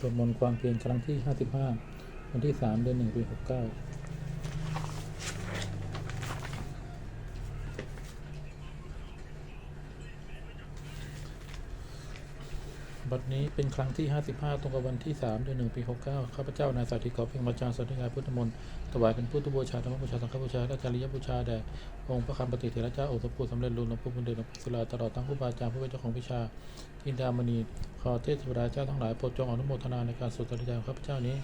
สวดมนต์ความเพียรครั้งที่ 55 วันที่ 3 เดือน1ปี 69 นี้เป็นครั้งที่ 55 ตรงกับวันที่ 3 เดือน1ปี 69 ข้าพเจ้านายสาธิตขอเพียงมาจารย์สันติกายพุทธมนต์ถวายเป็นพุทธบูชาธรรมบูชา สังฆบูชาและจริยบูชาแด่องค์พระคำปฏิเถระเจ้าองค์สมพูดสำเร็จรุนหลวงปู่บุญเดชหลวงปู่ศิลาตลอดทั้งผู้บาอาจารย์ผู้เป็นเจ้าของวิชาทินดามณีขอเทพเทวดาเจ้าทั้งหลายโปรดจงอนุโมทนาในการสวดปฏิญาณของข้าพเจ้านี้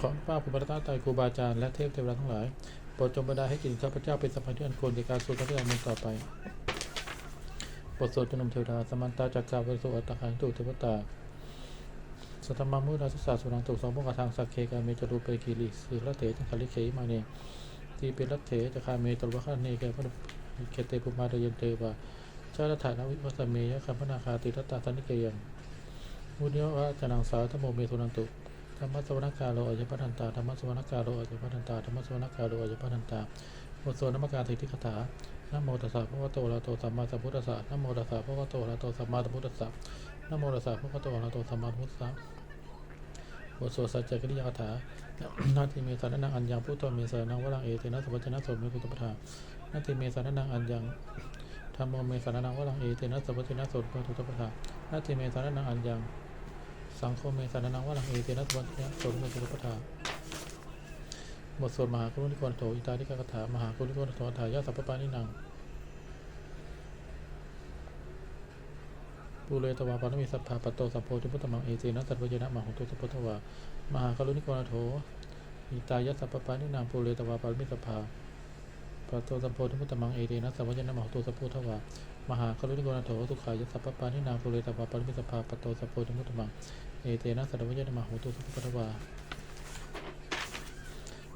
ขอพระผู้บรรดาไตรครูบาอาจารย์และเทพเทวดาทั้งหลายโปรดจงบันดาลให้จิตข้าพเจ้าเป็นสัมพันธ์ที่อันควรในการสวดปฏิญาณต่อไป ทสวดจนมเทวดา สมันตาจักราวริโสอัตตะขันตุเทวตาสัตมามุนาสสะสุนังตุสองพงกทางสักเคกาเมจรูเปกิริสิละเถจังคลิเขมาเนทีเป็นลัทเถจะคาเมตรวะคาเนแกพระเกเตปุมาเดยันเตวะชาลถานวิวัสเมยะคัมพนาคาติรัตตาสันิเกยังมุนีวะจนังสาธโมเมสุนันตุธรรมสวนกาโลอายพัทันตาธรรมสวนกาโลอายพัทันตาธรรมสวนกาโลอายพัทันตาบทสวดนมการติทิคถา นะโมตัสสะภะคะวะโตอะระโตสัมมาสัมพุทธัสสะนะโมตัสสะภะคะวะโตอะระโตสัมมาสัมพุทธัสสะนะโมตัสสะภะคะวะโตอะระโตสัมมาสัมพุทธัสสะบทสวดสัจจกิริยาคาถานาทีเมสานนังอัญญังพุทโธเมสานังวรังเอเตนะสัพพชนะโสมเมกุตปทานาทีเมสานนังอัญญังธรรมโมเมสานนังวรังเอเตนะสัพพชนะโสมเมกุตปทานาทีเมสานนังอัญญังสังโฆเมสานนังวรังเอเตนะสัพพชนะโสมเมกุตปทา บทสวดมหากรุณิกรโถอิตาธิกคาถามหากรุณิกรโถอัฏฐายาสัพพปานินังปุเรตวาปานมิสัพพาปตโตสัพโพธิพุตตมังเอเจนะสัตวเจนะมังหุตุสัพพทวามหากรุณิโกนโถอิตายะสัพพปานินางปุเรตวาปานมิสัพพาปตโตสัพโพธิพุตตมังเอเจนะสัตวเจนะมังหุตุสัพพทวามหากรุณิโกนโถสุขายะสัพพปานินางปุเรตวาปานมิสัพพาปตโตสัพโพธิพุตตมังเอเจนะสัตวเจนะมังหุตุสัพพทวา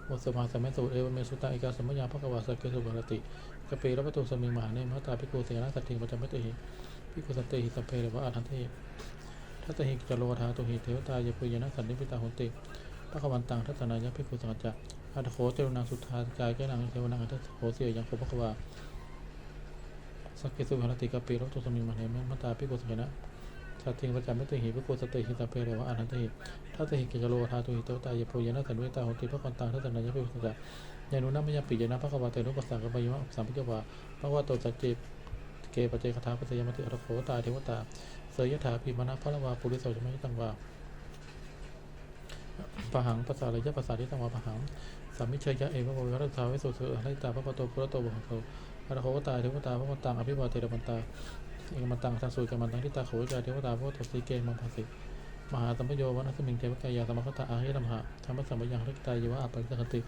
บทสมาสัมเมสุเอวเมสุตาอิกาสมยาภควาสเกสุบรติกเปรปตุสมิงมหาเนมหตาภิกขุเสนาสัตถิงปัจจมเตหิพิกุสันเตหิสัพเพเรวะอาทันเททัตหิจโรธาตุหิเทวตายปุยนะสันนิพิตาหุนติพระขวันตังทัตนายะพิกุสังกัจะอัตโขเจรุนังสุทากายแกนังเทวนังอัตโขเสียยังโคภควาสเกสุภรติกาปีรตุสมิงมเหมมตาพิกุสังนะ สัตถิงประจำไม่ติหิพิกุสติหิสัพเพเรวะอาทันเททัตหิกิจโรธาตุหิเทวตายปุยนะสันนิตาหุติพระขวันตังทัตนายะพิกุสังกัจจะยานุนัมยปิยนะพระขวาเตนุปัสสะกปายมะสัมพิจวาพระวะโตสัจเจเกปเจคาถาปัจยมติอรโขตาเทวตาเสยยถาพิมนะพระวาปุริโสจมยิตังวาปะหังภาษาเลยยะภาษาที่ตังวาปะหังสามิเชยะเอวะโวิรัตถาวิสุเสอริตาพระปโตปุระโตบุหโตอรโขตาเทวตาพระมันตังอภิวาเทระมันตา เอกมันตังทังสุยกัมันตังทิตาโขจาเทวตาพระตสีเกมังภาสิมหาสัมปโยวันัสมิงเทวกายาสมคตาอาหิธรรมหะธรรมสัมปยังริกตายยวะอัปปะสังคติ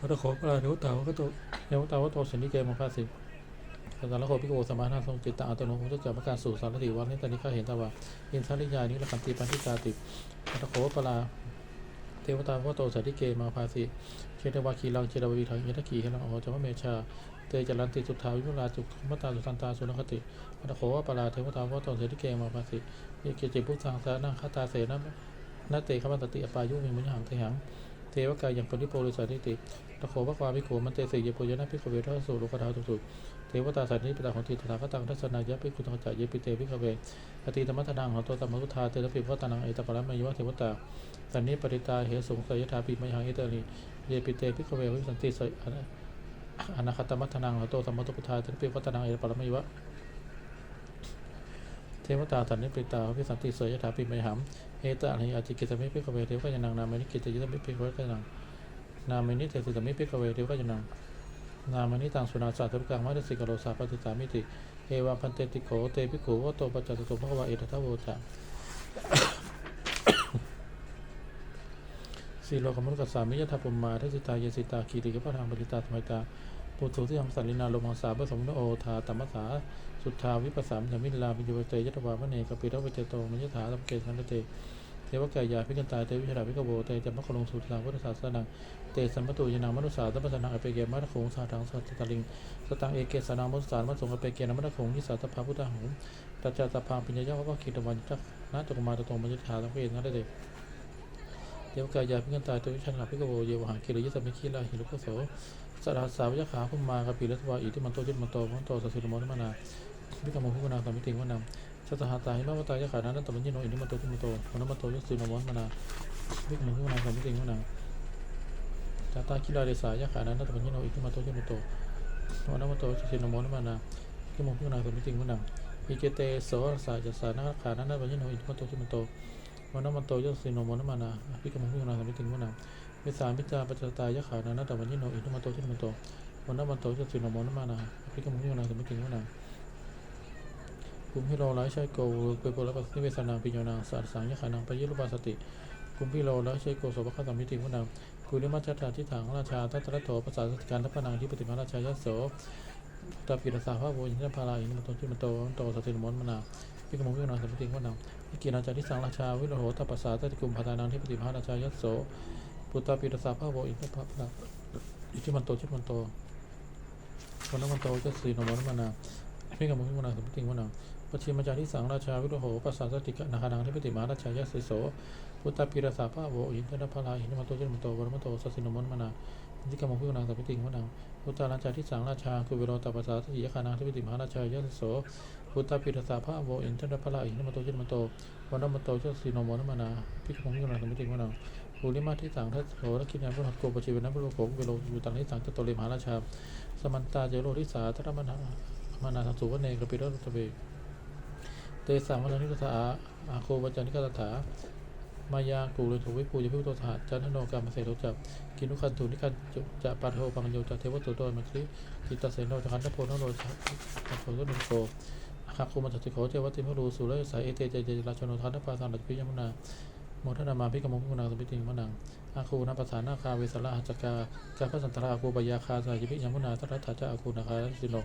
อรโขปราเทวตาพระโตเทวตาพระโตสันนิเกมังภาสิสันตะโคพิโกสมานาทรงจิตตะอัตโนโหตุจักประการสู่สารติวันนิตานิฆาเห็นตาวาอินทริยานิรคันติปันทิตาติอัตโคปลาเทวตาพระโตสัตติเกมาภาสิเชตวาคีลังเจรววีทังยตขีเหลังอจามเมชา เตจรันติสุทธาวิมุลาจุคุมตาสุตันตาสุนคติอัตโคปลาเทวตาพระโตสัตติเกมาภาสิเยเกจิพุทธังสานังคตาเสนะนาเตขมันตติอปายุมิมุญหังเทหังเทวกายังปริโพลิสันติติตะโคปะควาภิโขมันเตสิยโพยนะภิกขเวทัสสุโลกธาตุสุเทวตาสันนิปตาของทีตถาคตังทัศนายะภิกขุตังจัยเยปิเตภิกขเวอติธรรมทนังของตัวตัมมุทาเตระปิพระตานังเอตปรามยวะเทวตาสันนิปริตาเหสุงสยถาปิมยังเอเตริเยปิเตภิกขเววิสันติสย อนาคตมัทนังของตัวตัมมตุปทาเตระปิพระตานังเอตปรมยวะเทวตาสันนิปิตาวิสันติสยยถาปิมัยังเอตอริอาจิกิสมิภิกเวเทวกยนังนามินิกิตยิสมิภิกเวกยนังนามินิเทสิสมิภิกเวเทวกยนังนามนิตังสุนาสาธุกังมัตสิกโลสาปฏิสามิติเอวาพันเตติโขเตปิโขวโตปัจจตุโตภควาเอตทัพโวจา สีโลกมนุกัสสามิยทัพปมาทัสิตาเยสิตาคีติกพระทางปฏิตาสมัยตาปุถุที่ทำสันลินาลมังสาผสมนโอทาตมมสสาสุทธาวิปัสสามธรรมิลาปิโยเตยตวาวะเนกปิรวิเจโตมัญญถาตัมเกสันเตเทวกายาพิกันตาเตวิชราภิกโบเตจัมัคคลงสุทธาพุทธศาสนาเตสัมปตุยนามนุษสาตัปสนังอเปเกมัตโขงสาทังสัตตลิงสตังเอเกสนางมนุษสารมัสสงอเปเกนมัตโขงที่สาตพาพุทธหงตัจจตพาปิญญาวัคคิตวันจักนาจกมาตตงมัญญถาตังเวทนั่นได้เทวกายาพิกันตาเตวิชันหาภิกโบเยวหังคิริยสมิคิลาหิรุกโสสราสาวิยขาพุมมากปิรัตวาอิติมันโตจิตมันโตมันโตสัสสิรมนมนาพิกรรมพุกนาสามิติงวนังสสหาตาหิมะวตายะขานานัตมัญญิโนอินิมัตโตจิมันโตวันมัตโตยสสิโนมนมานาวิกมุขวิมนาสัมมิติงวนาจาตาคิลาเดสายะขานานัตมัญญิโนอินิมัตโตจิมันโตวันมัตโตยสสิโนมนมานาวิกมุขวิมนาสัมมิติงวนาอิเกเตโสสาจัสานาขานานัตมัญญิโนอินิมัตโตจิมันโต วันมัตโตยสสิโนมนมานาวิกมุขวิมนาสัมมิติงวนาวิสามิจาปัจจตายะขานานัตตมัญญิโนอินิมัตโตจิมันโตวันมัตโตยสสิโนมนมานาวิกมุขวิมนาสัมมิติงวนากุมพิโลไลใช้โกเปโปรปัสนิเวสนาปิโยนาสัตสังยะขานังปยุรปาสติกุมพิโลไลใช้โกโสภคสัมมิติมุนังกุลิมัจจตาทิถังราชาทัตตะโถภาษาสติการทัพนังที่ปฏิมาราชายโสตาปิรสาภาโวยินทพาลาอินมตนจุมโตโตสตินมนมานา พิกมวิโนาสัมมิติมุนังพิกีนาจาริสังราชาวิโรโหตปัสสาตติกุมภาตานังที่ปฏิมาราชายโสปุตตาปิรสาภาโวอินทพาลาอิจิมันโตจิมันโตวันนมันโตจะสีนมนมนาพิกมวิโนาสัมมิติมุนังปชิมจาริสังราชาวิโรโหปัสสาสติกนาคานังทิปติมาราชายะเสโสพุทธปิรสาภาโวอินทรพลาหินมันโตเจนมโตวรมโตสัสสินมนมนา นิกรรมพิวนังสัพพิติงวนังพุทธาราชาทิสังราชาคุวิโรตปัสสาสิยคานังทิปติมหาราชายะโสพุทธปิรสาภาโวอินทรพลาหินมโตเจนมโตวรมโตเจสินมนมนาพิกรรมพิวนังสัพพิติงวนังภูริมาทิสังทัสโสรคิญญาพุทธโกปชิวนะพุทธโกเวโรอยู่ตังนิสังจตุริมหาราชา สมันตาเจโรทิสาธรรมนามานาสังสุวเนกปิรตเวเตสังวัฒนิกถาอาโควัจานิกถา มายากูเลยถูกวิปูยพิพุทธถาจันทโนกรรมเสโตจับินุคันตุนิคันจะปัทโทปังโยจะเทวตุโดยมัคริจิตตเสนโนจะคันทโพนโนจะปัทโทตุนโกอาคาคุมัจติโขเจวติมรูสุเลสายเอเตเจเจราชโนทันทปาสันดัจพิยมนาโมทนามาพิกมงกุณาสมิติมนังอาคูนัปสานาคาเวสละหัจกากาพสันตราอาคูปยาคาสายจิพิยมุนาสัทธาจะอาคูนาคาสิโน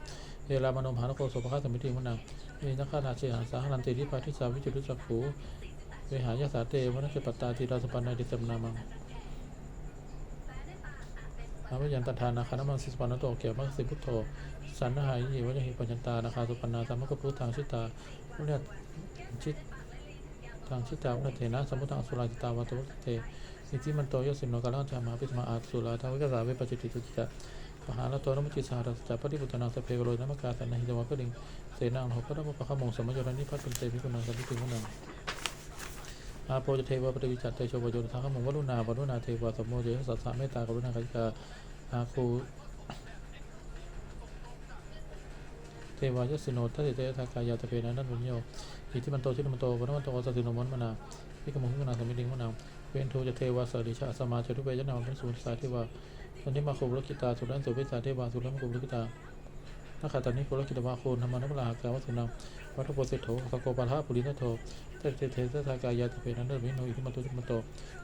เอรามโนมหานโกโสภคาสมิติมนังเอนักขานาเชหันสาหนันติริปาทิสาวิจุตุจักขูเวหายาสาเตวนัสปตตาติราสปันนาดิสมนามัง อาวิยันตทานาคานามังสิสปันนโตเกียวมังสิพุทโธสันนหายยิวัจหิปัญญตานาคาสุปันนาสามกพุทธังชิตาวุเนชิตทางชิตาวุเนเทนะสมุทังสุราจิตาวาตุเตอิติมันโตยสินโนกาลังธรรมาปิสมาอาสุราทาวิกษาเวปจิติตุจิตะมหาลโตนมุจิสารัสจัปปฏิปุตนาสเพโกโลนมกาสันนหิตวะกดิงเสนังหกพระธรรมปะขมงสมยรนิพัตเป็นเตพิกุณังสัพพิติมุนัง อาโปจเทวะปฏิวิจัตเตโชวโยนทางขมงวรุณาวรุณาเทวะสมโมเจสัสสะเมตตากรุณากิกาอาคูเทวายสิโนทัตติเตทากายาตะเพนันนันวุญโยอิทิมันโตชิมันโตวันมันโตสัสสิโนมนมนาพิกมงพิกุณังสัมมิติมุนังเวนโทจะเทวะสริชาสมาจตุเปยนาเป็นสุนสาเทวะสันติมาโคบุรกิตาสุรันสุวิสาเทวะสุรัมโคบุรกิตานักขัตตานิโกรกิตวาโคนธรรมานุปลาหากาวัสุนัง วัฏโพเสโถสโกปาทะปุรินโทเตเตเทเตทากายาติเพนันเดวิโนอิทิมาโตจิมโต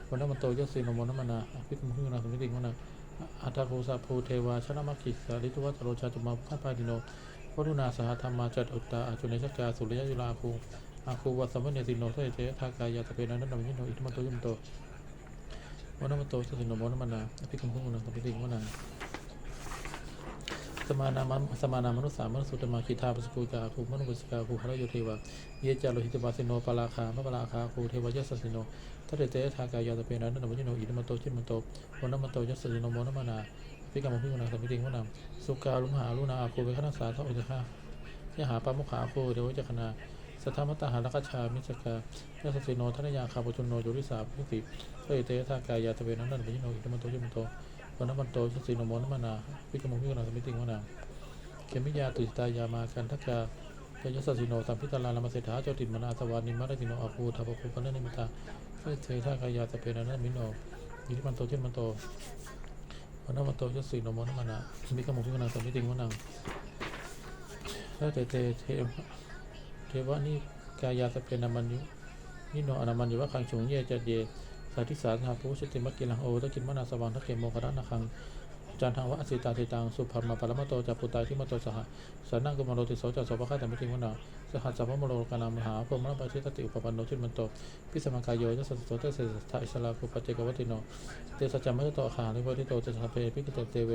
วันนมันโตยสีนโมนมนาพิคุมพินาสมิติมนาอัตตาโคสะภูเทวาชนะมัคคิสาลิตุวัตโรชาตุมาพันปาดิโนวัตุนาสหธรรมาจัตอุตตาอาจุเนชกาสุริยยุลาคูอาคูวัสมเนสิโนเตเตทากายาติเพนันเดวิโนอิทิมาโตจิมโตวันนมันโตยสีนโมนมนาพิคุมพินาสมิติมนา สมานามันสมานามุสามนุสุตมาคิทาปสกุจาคูมนุบุสกาคูหรโยเทวะเยจาโลหิตวาสิโนปาลาคามะปาลาคาคูเทวยัสสิโนทัตเตเตทากายาตเปนันนนวิโนอินมโตชิมโตวนนมโตยัสสิโนโมนมานาพิกรรมพิกุณาสัมมิติงวนาสุกาลุมหาลุนาอาคูเวคณาสาทอุจคะยหาปามุขาคูเดวจักนาสัทธามตาหาลกชามิจกายัสสิโนทันยาคาปุจุนโนจุริสาพิติเตเตทากายาตเปนันนนวิโนอินมโตชิมโต วันนมโตยัสสิโนมนมานาพิกรรมพิกุณาสมิติงวนาเขมิยาตุจิตายามากันทักกาเยสสิโนสัมพิตาลาลามาเสถาเจ้าตินมนาสวานิมารติโนอาภูทัพภูปันนิมิตาเสเทธากายาสเปนนัมิโนยิริมันโตเจนมันโตวันนั้นมันโตยสีนมนมานะมิกมุขิมนาสมิติงวนังถ้าเตเตเทเทวะนี่กายาสเปนามันยุนิโนอนามันยุวะคังชงเยจัดเย สาธิสาหาภูสติมักกิลังโอตะกินมนาสวังทักเกโมกระนาคังจันทังวะอสิตาติตังสุภัมมาปรมโตจัปุตตาที่มโตสหสานังกุมารโรติโสจัสสปะฆาตมิติวนาสหัสสะพมโลกานามหาพรหมปัจจิตติอุปปันโนชิมันโตพิสมังกายโยยสัสโตเตเสสทาอิสลาภูปเจกวัติโนเตสัจจามัตโตอาหาริวติโตจะสัพเพพิกเตเตเว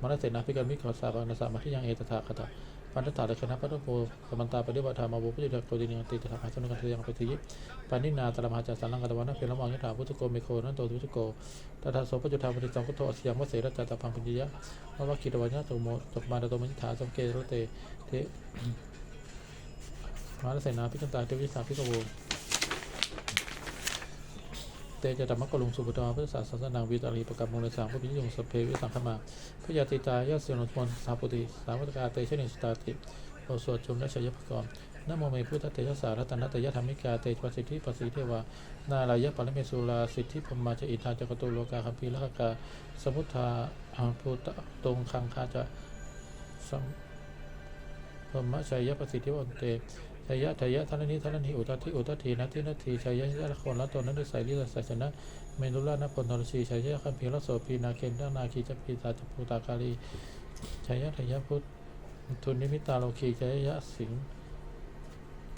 มรเสนาภิกามิขสาปันสามาทิยังเอตถาคตาปันตตาเลคนะปัตโกสมันตาปฏิบัติธรรมบุปจิตโกดินิยติตถาภาสนุกันเสียงปฏิยิปานินาตระมหาจัสสังกัตวันะเพลมังยถาพุทธโกเมโคนันโตพุทธโกตถาโสปจุธาปฏิสังกุโตอสยามวเสรจัตตพังปุญญะมะวะกิตวัญญะสุโมตมาโตมัญถาสังเกโรเตเทมาลเสนาพิจันตาเทวิสาพิกโก เตจะธรรมกลุงสุปตาพุทธศาสนาวิตาลีประกับมงคลสามพุทธิยงสพเพวิสังขมาพยาติตายาเสนมนสาปุติสาวัตกาเตชนิสตาติโอสวดชมและชัยพกรนโมเมพุทธเตชะสารัตนตยธรรมิกาเตปสิทธิปสิเทวานาลายะปรเมสุราสิทธิพมมาจอิทาจักตุโลกาคัมภีลกกาสมุทธาอัมพุตตรงคังคาจะสัมพมชัยยะปสิทธิวันเต ชัยยะชัยยะท่านนี้ท่านนี้อุตติอุตตินัตินัตติชัยยะยะละคนละตนนั้นด้วยสายลิสายชนะเมนุลานพลนรชีชัยยะคัมภีรโสปีนาเคนดานาคีจัปีตาจัปูตากาลีชัยยะชัยยะพุทธทุนิมิตาโลคีชัยยะสิง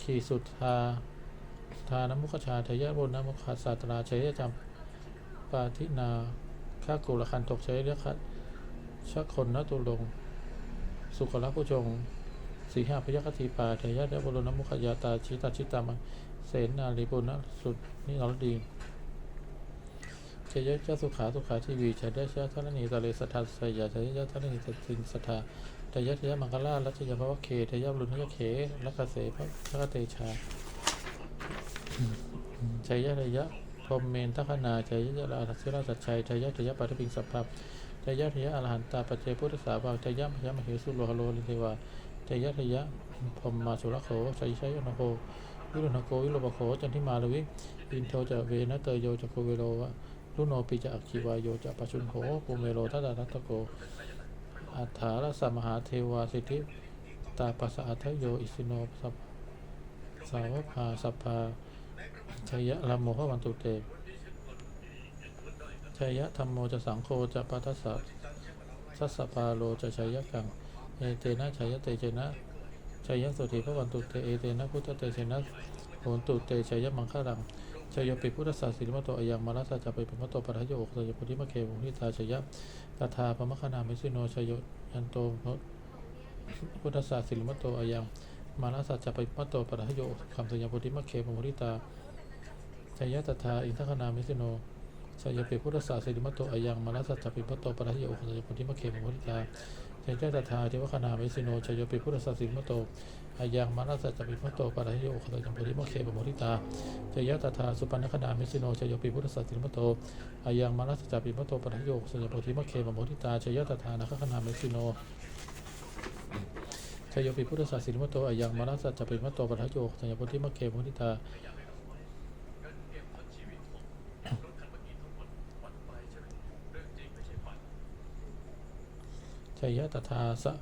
ขีสุทธาทานมุขชาชัยยะบนนมุขศาสตราชัยยะจำปาทินาข้ากุลคันตกชัยยะคัดชักคนนตุลง สุขละผู้จง สีหาพยคติปาเทยะเดบุรุณมุขยาตาชิตาชิตามังเสนาลิปุณสุดนิรดีเชยะเจ้าสุขาสุขาทีวีชยะเจ้าทนนีตะเลสัทธาสยาชยะเจ้าทนนีตสินสัทธาเทยะเทยะมังคลาลัชยะภวะเคเทยะบุรุณยะเขลักเกษพระพระเตชาเชยะเทยะพรมเมนทัคนาเชยยะเจราศิราสัจชัยเชยะเทยะปัตติปิงสัพพะเทยะเทยะอรหันตาปัจเจพุทธสาวกเทยะพยะมเหสุโลหโลลิเทวา เทยะทยะพมมาสุรโขชัยชัยโนโควิรุณโกวิโรปโขจันทิมาลวิอินโทจะเวนะเตโยจะโกเวโรวะลุโนปิจะอักขีวายโยจะปัจจุนโขภูเมโรทัตตาทัตโกอัฏฐารสมหาเทวาสิทธิตาปัสสะอัทโยอิสิโนสัพสาวพาสัพพาชัยะลัมโมหวันตุเตชัยะธรรมโมจะสังโฆจะปัสสะสัสสะปาโลจะชัยะกัง เอเตนะชัยเตเจนะชัยสุติพระวันตุเตเอเตนะพุทธเตเจนะโหนตุเตชัยมังคารังชัยปิพุทธศาสสิริมโตอยังมาราสาจะไปเป็นมโตปะทโยกสยพุทธิมะเควุทิตาชัยตถาปมคณามิสิโนชัยยันโตพุทธศาสสิริมโตอยังมาราสาจะไปมโตปะทโยคำสยพุทธิมะเควุทิตาชัยตถาอินทคณามิสิโนชัยปิพุทธศาสสิริมโตอยังมาราสาจะไปมโตปะทโยคสยพุทธิมะเควุทิตา เจเจตถาเทวคณาเวสิโนชยโยปิพุทธศาสิมโตอายังมานาสัจจปิมโตปะระโยคตจัมปริโมเคปโมทิตาเจยตถาสุปันนคณาเวสิโนชยโยปิพุทธศาสิมโตอายังมานาสัจจปิมโตปะระโยคสัจจปริโมเคปโมทิตาเจยตถานัคณาเวสิโนชยโยปิพุทธศาสิมโตอายังมานาสัจจปิมโตปะระโยคสัจจปริโมเคปโมทิตา ชัยยะตถาสะ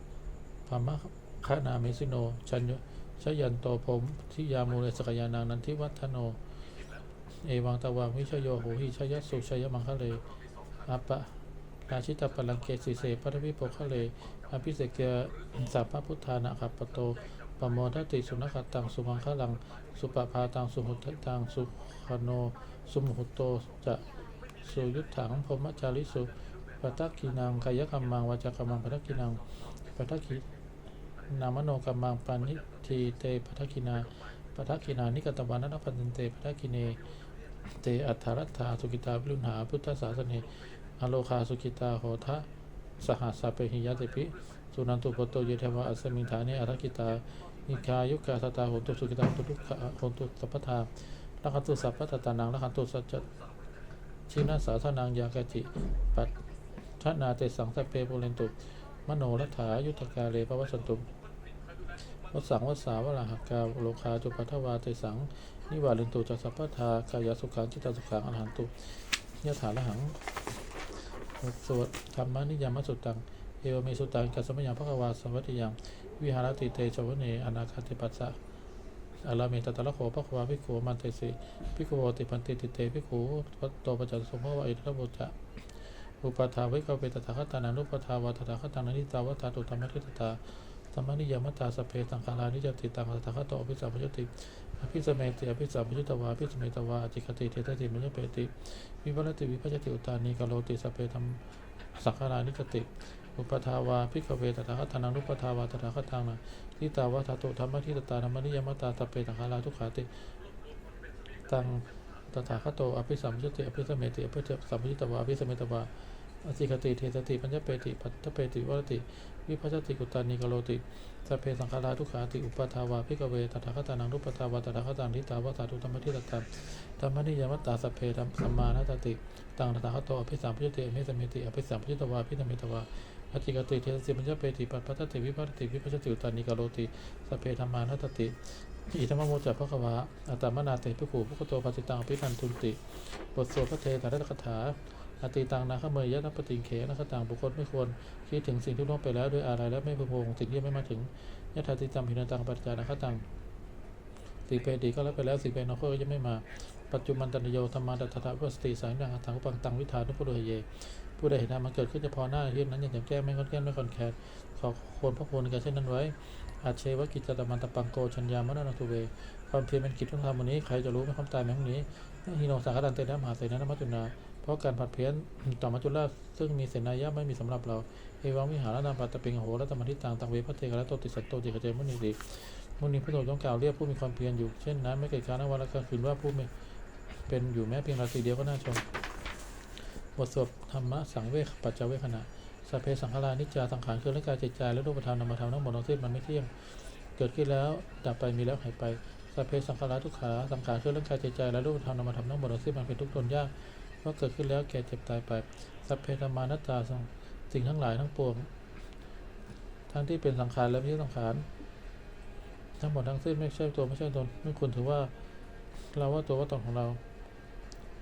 พมะคานาเมสิโน ชัญชยันโตพรมทิยามูเลสกยานังนันทิวัฒโน เอวังตะวังวิชโยโหหิชยสุชยมังคะเลอัปปะราชิตาปลังเกสิเสปะวิโปคะเลอภิเสกเกสัพพะพุทธานะขัปปโตปโมทติสุนคตังสุมังคะลัง สุปภาตังสุหุตตังสุขโน สุมหุโตจะสุยุทธังพรมจาริสุ ปัตตกินังกายกรรมังวาจากรรมังปัตตกินังปัตตกินามโนกรรมังปานิทีเตปัตตกินาปัตตกินานิกตวานันปันเตปัตตกิเนเตอัฏฐรัตถาสุกิตาวิรุณหาพุทธศาสเนอโลคาสุกิตาโหทะสหัสสะเปหิยติปิสุนันตุปโตเยเทวะอัสมิงฐาเนอรักิตานิกายุกาสตาโหตุสุกิตาโหตุทุกขะโหตุสัพพทาลักขันตุสัพพตตานังลักขันตุสัจจชินาสาธนังยากจิปัต ทนาเตสังสเพปุเรนตุ มโนรัฐายุทธกาเลปวัสสันตุวสังวสาวราหกาโลคาจุปัทวาเตสัง นิวาลินตุจัสสัพพทากายสุขังจิตตสุขังอรหันตุยะถาละหังสวดธรรมนิยามสุตตัง เอวเมสุตังกัสมยังพระกวาสวัติยังวิหารติเตชวเนอนาคาติปัสสะอาราเมตตะละโขพระควาภิกขุมันเตสิภิกขุโวติปันติติเตภิกขุวัตโตปัจจสมภวะอิทธบุจะ อุปทาวิกเวตถาคตานานุปทาวตถาคตานานิตาวตาตุธรรมทิตตาธรรมนิยมตาสเพสังขารานิจติตังตถาคตโตอภิสัมปยุติอภิสเมติอภิสัมปยุตวาอภิสเมตวาอจิคติเทตติมุญเปติ วิวัติวิภัจติอุตานีกโลติสเพธรรมสังขารานิจติอุปทาวาพิกเวตถาคตานานุปทาวาตถาคตังนะทิตาวตาตุธรรมทิตตาธรรมนิยมตาสเพสังขาราทุกขาติตังตถาคตโตอภิสัมปยุติอภิสเมติอภิสัมยุตวาอภิสเมตวา อสิคติเทสติปัญญเปติปัตเปติวรติ วิพัชติกุตานิกโลติสัพเพสังขาราทุขาติอุปทาวาพิกเวตถาคตานังรูปตาวาตถาคตังทิตาวาสาธุธรรมทิตตังธรรมนิยมัตตาสัพเพธรรมสัมมานาตติตังตถาคตโตอภิสัมพุทเตอภิสัมมิติอภิสัมพุทตวาภิธรรมิตวาอจิกติเทสติปัญญเปติปัตตติวิพัชติวิพัชติกุตานิกโลติสัพเพธรรมานาตติอิธรรมโมจัพพะควะอัตตมนาเตภิกขุภุคโตปัสสิตังอภินันทุนติ บทสวดพระเทตรคถา อติตังนาคเมยยะนัปติงเขนัคตังบุคคลไม่ควรคิดถึงสิ่งที่ล่วงไปแล้วด้วยอะไรและไม่พึงพงสิ่งที่ไม่มาถึงยะถาติตัมพินันตังปัจจานาคตังสิ่งเป็นดีก็แล้วไปแล้วสิ่งเป็นนาคตก็ยังไม่มา ปัจจุบันตันโยธรรมาดัตถะวัสติสายดังอัตถังปังตังวิธานุพุทธเย ผู้ใดเห็นธรรมมันเกิดขึ้นเฉพาะหน้าที่องนั้นอย่างแก้ไม่งอนแก้ไม่ค่อนแคดขอควรพระควรการเช่นนั้นไว้อาเชวกิจตมันตปังโกชัญญามรณตุเว ความเพียรเป็นกิจต้องทำวันนี้ ใครจะรู้ไม่ความตายแม้พรุ่งนี้ฮิโนสังฆดันเตนะมหาเสนามัจจุนา เพราะการผัดเพี้ยนต่อมัจจุราซึ่งมีเสนายะไม่มีสำหรับเรา เอวังวิหารนามปัตตปิงโหและธรรมทิตังตังเวพระเทกและโตติสัตโตจิกเจมุนีติมุนีพระโตต้องกล่าวเรียกผู้มีความเพียรอยู่ เช่นนั้นไม่เกิดการนวันและกลางคืนว่าผู้ม่เป็นอยู่แม้เพียงราตรีเดียวก็น่าชม บทสวดธรรมะสังเวชปัจจเวขณะสัพเพสังขารานิจจาสังขารคือร่างกายจิตใจและรูปธรรมนามธรรมทั้งหมดทั้งสิ้นมันไม่เที่ยง เกิดขึ้นแล้วดับไปมีแล้วหายไปสัพเพสังขาราทุกขาสังขารคือร่างกายจิตใจและรูปธรรมนามธรรมทั้งหมดทั้งสิ้นมันเป็นทุกข์ทนยาก เพราะเกิดขึ้นแล้วแก่เจ็บตายไป สัพเพธรรมานัตตาสิ่งทั้งหลายทั้งปวง ทั้งที่เป็นสังขารและไม่ใช่สังขาร ทั้งหมดทั้งสิ้นไม่ใช่ตัวไม่ใช่ตนไม่ควรถือว่าเราว่าตัวว่าตนของเรา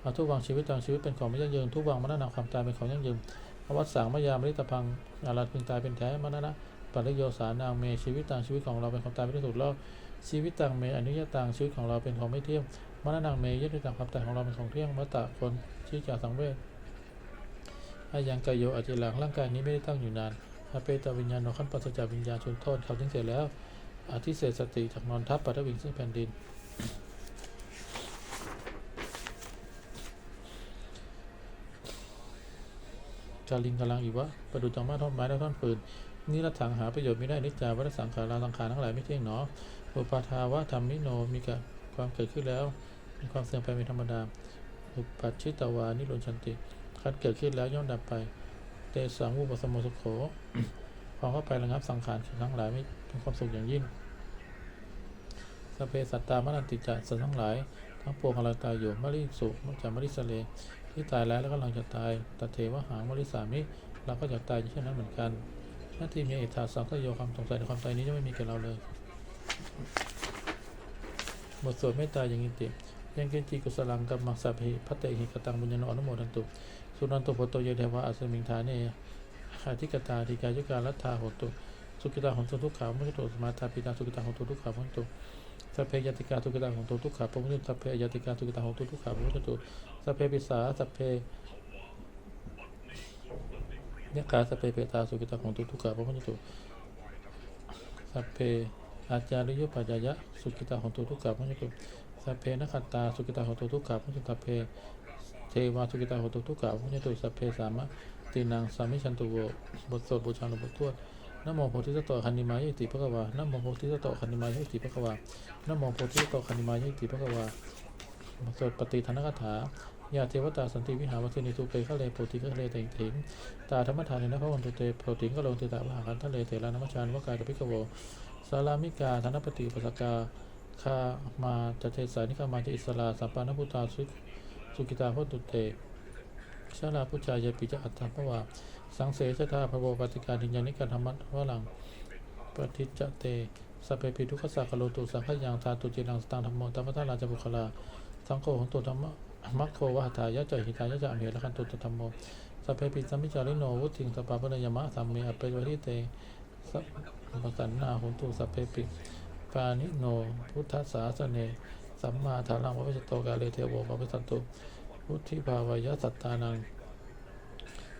อาทุกวังชีวิตต่างชีวิตเป็นของไม่ยั่งยืนทุกวังมรณะความตายเป็นของยั่งยืนอวัตสังมายามริตพังอารัตพึงตายเป็นแท้มรณะปัริโยสานางเมชีวิตต่างชีวิตของเราเป็นของตายไม่ได้ถูกลอบชีวิตต่างเมอนุญาตต่างชีวิตของเราเป็นของไม่เที่ยงมรณะเมยึดต่างความตายของเราเป็นของเที่ยงมัตตะคน ชี้จากสังเวชอายังกายโยอาจิลังร่างกายนี้ไม่ได้ตั้งอยู่นานอาเปตวิญญาณนขั้นปัสจาวิญญาณชนโทษเขาทิ้งเสร็จแล้วอาทิเศษสติจากนอนทับปัตวิงซึ่งแผ่นดินกาลิงกำลังอีกวะประดุจจังมาท่อนไม้และท่อนปืนนี่รัถังหาประโยชน์ไม่ได้นิจาวัฏสังขาราสังขารทั้งหลายไม่เที่ยงหนออุปาทาวะธรรมิโนมีกความเกิดขึ้นแล้วมีความเสื่อมไปเป็นธรรมดา อุปัชชิตวานิโรชันติ คัดเกิดขึ้นแล้วย่อมดับไป เตสังอุปสมโมสุโขความเข้าไประงับสังขารทั้งหลายไม่เป็นความสุขอย่างยิ่งสเพสัตตามนันติจะสัตว์ทั้งหลาย ทั้งปวงกำลังตายอยู่มริสุมัจจามริสเล ที่ตายแล้วแล้วกำลังจะตายตเทวหางมริสามิเราก็อยากตายเช่นนั้นเหมือนกันหน้าที่มีเอตาสังสยโยความสงสัยในความตายนี้จะไม่มีแก่เราเลย บทสวดไม่ตายอย่างอินติ ยังเกจิกุสลังกัมมังสัพพิพัตเตหิกตังบุญญาโนอนุโมทันตุสุนันตุโพโตเยเทวะอัสมิงฐานเนขาธิกตาธิกายุการัตถาโหตุสุกิตาของตุทุกขามุขโตสมาธาปิตาสุกิตาของตุทุกขาพุทตุสัพเพยติกาสุกิตาของตุทุกขาพุทตุสัพเพยติกาสุกิตาของตุทุกขาพุทตุสัพเพปิสาสัพเพยกาสัพเพเปตาสุกิตาของตุทุกขาพุทตุสัพเพอาจาริยุปัจจยะสุกิตาของตุทุกขาพุทตุ สัพเพนักขตาสุกิตาของตุทุกขาพุทตุสัพเพเทวาสุกิตาของตุทุกขาพุทตุสัพเพสามะตีนังสามิชันตุโวบทสวดบูชาหลวงปู่ทวดนโมโพธิสัตว์คันนิมายติภควานโมโพธิสัตว์คันนิมายติภควานโมโพธิสัตว์คันนิมายติภควาสวดปฏิทานคถายาเทวตาสันติวิหารวัสนิตุเปขะเลโพธิขะเลเตงถิงตาธรรมทานในนพวันตุเตโพธิงก็ลงติตาวหาคันทะเลเถระนมัชฌานวกายตพิกโวสารามิกาธนปฏิปัสกา คามาจเทสานิกามาจะอิสลาสัมปานพุตาสุสุกิตาโพตุเตชาลาพุชายปิจะอัตถภวาสังเสชธาพระโวปฏิการิญญานิการธรรมะวลังปฏิจจเตสัพเพปิทุกขสักโลตุสังขยังทาตุจิรังสตังธรรมโมธรรมทาราจบุคลาสังโฆของตุธรรมะมัคโควะหตายะจอยหิตายะจะอเมรคันตุตธรรมโมสัพเพปิสัมมิจาริโนวุติงสปปะปะยมะสัมเมอเปวริเตสัพสันนาหุนตุสัพเพปิ ปานิโน พุทธสาสเน สัมมาทารังวะวิจโตกาเลเทโวปะวิสันตุพุทธิภาวยะสัตตานัง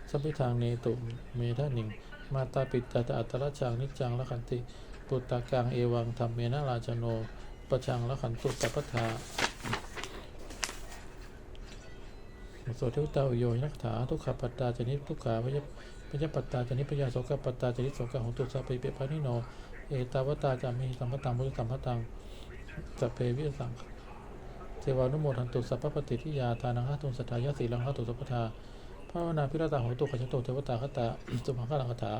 สัพพิทางเนตุเมทะหนิง มาตาปิตาตอัตระจังนิจจังละขันติ ปุตตะกังเอวังธรรมเมนะราชโน ประชังละขันตุสัพพทาโสทิวตาโยนักถาทุกขปัตตาจนิทุกขาพยพยปัตตาจนิพยาโสกปัตตาจนิโสกของตุสัพเพเปพานิโน เอตาวตาจามิสัมปตังมุตสัมปตังสัพเพวิสังเทวานุโมทันตุสัพพปฏิทิยาทานังฆาตุสัทธายะสีลังฆาตุสัพพทาภาวนาพิรตาของตุขจตุเทวตาคตาสุมังคลังคาถา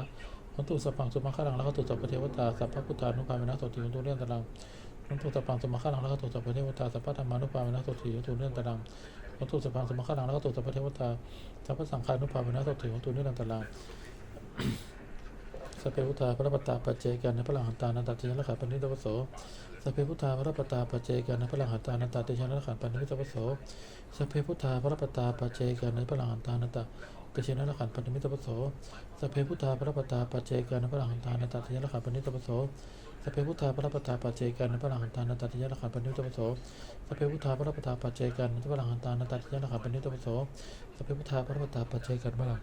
ของตุสัพพังสุมังคลังแล้วก็ตุสัพพเทวตาสัพพพุทธานุภาเวนะโสติของตุเรื่องตรังของตุสัพพังสุมังคลังแล้วก็ตุสัพพเทวตาสัพพธรรมานุภาเวนะโสติของตุเรื่องตรังของตุสัพพังสุมังคลังแล้วก็ตุสัพพเทวตาสัพพสังฆานุภาเวนะสติของตุเรื่องตรัง สพเพพุทธาพระปตาปเจกันในพระหลังหันตานันตติยนละขันปณิตวโสสพเพพุทธาพระปตาปเจกันในพระหลังหันตานันตติยนละขันปณิตวโสสพเพพุทธาพระปตาปเจกันในพระหลังหันตานันตติยนละขันปณิตวโสสพเพพุทธาพระปตาปเจกันในพระหลังหันตานันตติยนละขันปณิตวโสสพเพพุทธาพระปตาปเจกันในพระหลังหันตานันตติยนละขันปณิตวโสสพเพพุทธาพระปตาปเจกันในพระหลังหันตานันตติยนละขันปณิตวโสสพเพพุทธาพระปตาปเจกันพระหลัง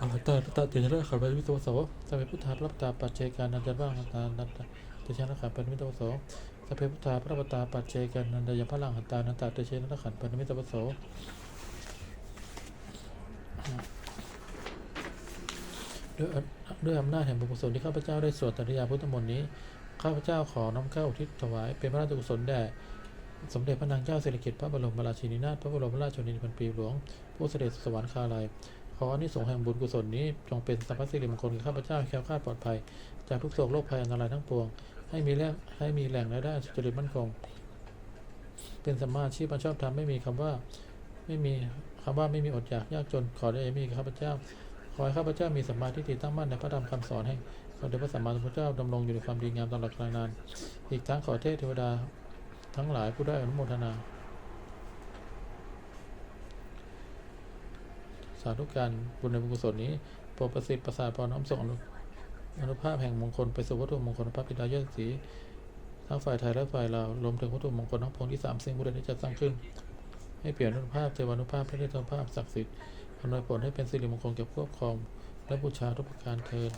อาตาตาเตชะขันเป็นวิโตโสสเพพุทธาระปตาปัจเจกานันเดบ้างตานันตเตชะขันเป็นวิโตโสสเพพุทธาพระปตาปัจเจกานันเดยพระลังหันตานันตเตชะขันเป็นวิโตโสด้วยด้วยอำนาจแห่งบุญกุศลที่ข้าพเจ้าได้สวดตริยาพุทธมนต์นี้ ข้าพเจ้าขอน้อมเกล้าอุทิศถวาย เป็นพระราชกุศลแด่สมเด็จพระนางเจ้าสิริกิติ์พระบรมราชินีนาถพระบรมราชชนนีพันปีหลวง ผู้เสด็จสวรรคาลัย ขออนิสงส์แห่งบุญกุศลนี้จงเป็นสัพพสิริมงคลแก่ข้าพเจ้าแคล้วคลาดปลอดภัย จากทุกโศกโรคภัยอันตรายทั้งปวง ให้มีแหล่งให้มีแหล่งรายได้สุจริตมั่นคง เป็นสัมมาชีพอันชอบธรรมไม่มีคำว่าไม่มีคำว่าไม่มีอดอยากยากจนขอได้มีข้าพเจ้า ขอให้ข้าพเจ้ามีสัมมาทิฏฐิตั้งมั่นในพระธรรมคำสอนแห่งสมเด็จพระสัมมาสัมพุทธเจ้าดำรงอยู่ในความดีงามตลอดกาลนาน อีกทั้งขอเทพเทวดาทั้งหลายผู้ได้อนุโมทนาาธุการบุญในบุญกุศลนี้โปรดประสิทธิ์ประสาทพรน้อมส่งอนุอนุภาพแห่งมงคลไปสู่วัตถุมงคลพระพิดายอดสีทั้งฝ่ายไทยและฝ่ายลาวรวมถึงวัตถุมงคลทั้งพวงที่สามสิ่งบุญที่จะสร้างขึ้น ให้เปลี่ยนอนุภาพเทวานุภาพพระเทวานุภาพศักดิ์สิทธิ์อำนวยผลให้เป็นสิริมงคลแก่ผู้ครอบครองและบูชาทุกประการเทิน